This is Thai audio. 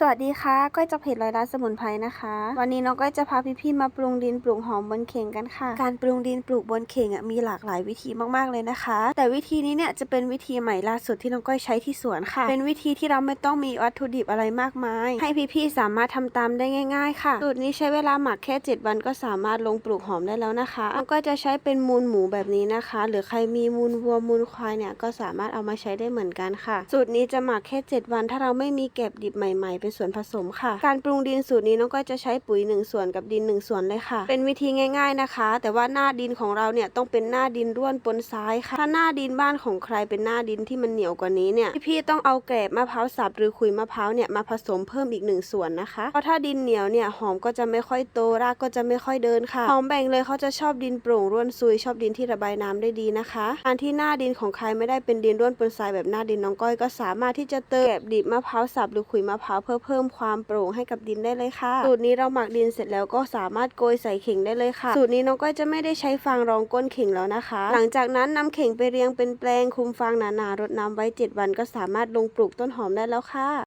สวัสดีค่ะ ก้อยจากเพจร้อยล้านสมุนไพรนะคะ วันนี้น้องก้อยจะพาพี่ๆมาปรุงดินปลูกหอมบนเข่งกันค่ะ การปรุงดินปลูกบนเข่งอะมีหลากหลายวิธีมากๆเลยนะคะ แต่วิธีนี้เนี่ยจะเป็นวิธีใหม่ล่าสุดที่น้องก้อยใช้ที่สวนค่ะ เป็นวิธีที่เราไม่ต้องมีวัตถุดิบอะไรมากมาย ให้พี่ๆสามารถทำตามได้ง่าย ๆ ค่ะ สูตรนี้ใช้เวลาหมักแค่ 7 วันก็สามารถลงปลูกหอมได้แล้วนะคะน้องก้อยจะใช้เป็นมูลหมูแบบนี้นะคะ หรือใครมีมูลวัวมูลควายเนี่ยก็สามารถเอามาใช้ได้เหมือนกันค่ะ สูตรนี้จะหมักแค่ 7 วัน ถ้าเราไม่มีเก็บดิบใหม่ ๆเป็นส่วนผสมค่ะ การปรุงดินสูตรนี้น้องก้อยจะใช้ปุ๋ย 1 ส่วนกับดิน 1 ส่วนเลยค่ะ เป็นวิธีง่าย ๆนะคะ แต่ว่าหน้าดินของเราเนี่ยต้องเป็นหน้าดินร่วนปนซ้ายค่ะถ้าหน้าดินบ้านของใครเป็นหน้าดินที่มันเหนียวกว่านี้เนี่ยพี่ๆต้องเอาแกลบมะพร้าวสับหรือขุยมะพร้าวเนี่ยมาผสมเพิ่มอีกหนึ่งส่วนนะคะเพราะถ้าดินเหนียวเนี่ยหอมก็จะไม่ค่อยโตรากก็จะไม่ค่อยเดินค่ะหอมแบ่งเลยเขาจะชอบดินโปร่งร่วนซุยชอบดินที่ระบายน้ำได้ดีนะคะการที่หน้าดินของใครไม่ได้เป็นดินร่วนปนทรายแบบหน้าดินน้องก้อยก็สามารถที่จะเติมแกลบดิบมะพร้าวสับหรือขุยมะพร้าวเพื่อเพิ่มความโปร่งให้กับดินได้เลยค่ะ สูตรนี้เราหมักดินเสร็จแล้วก็สามารถโกยใส่เข่งได้เลยค่ะ สูตรนี้น้องก้อยจะไม่ได้ใช้ฟางรองก้นเข่งแล้วนะคะ หลังจากนั้นนำเข่งไปเรียงเป็นแปลงคุมฟางหนาๆรดน้ำไว้ 7 วันก็สามารถลงปลูกต้นหอมได้แล้วค่ะ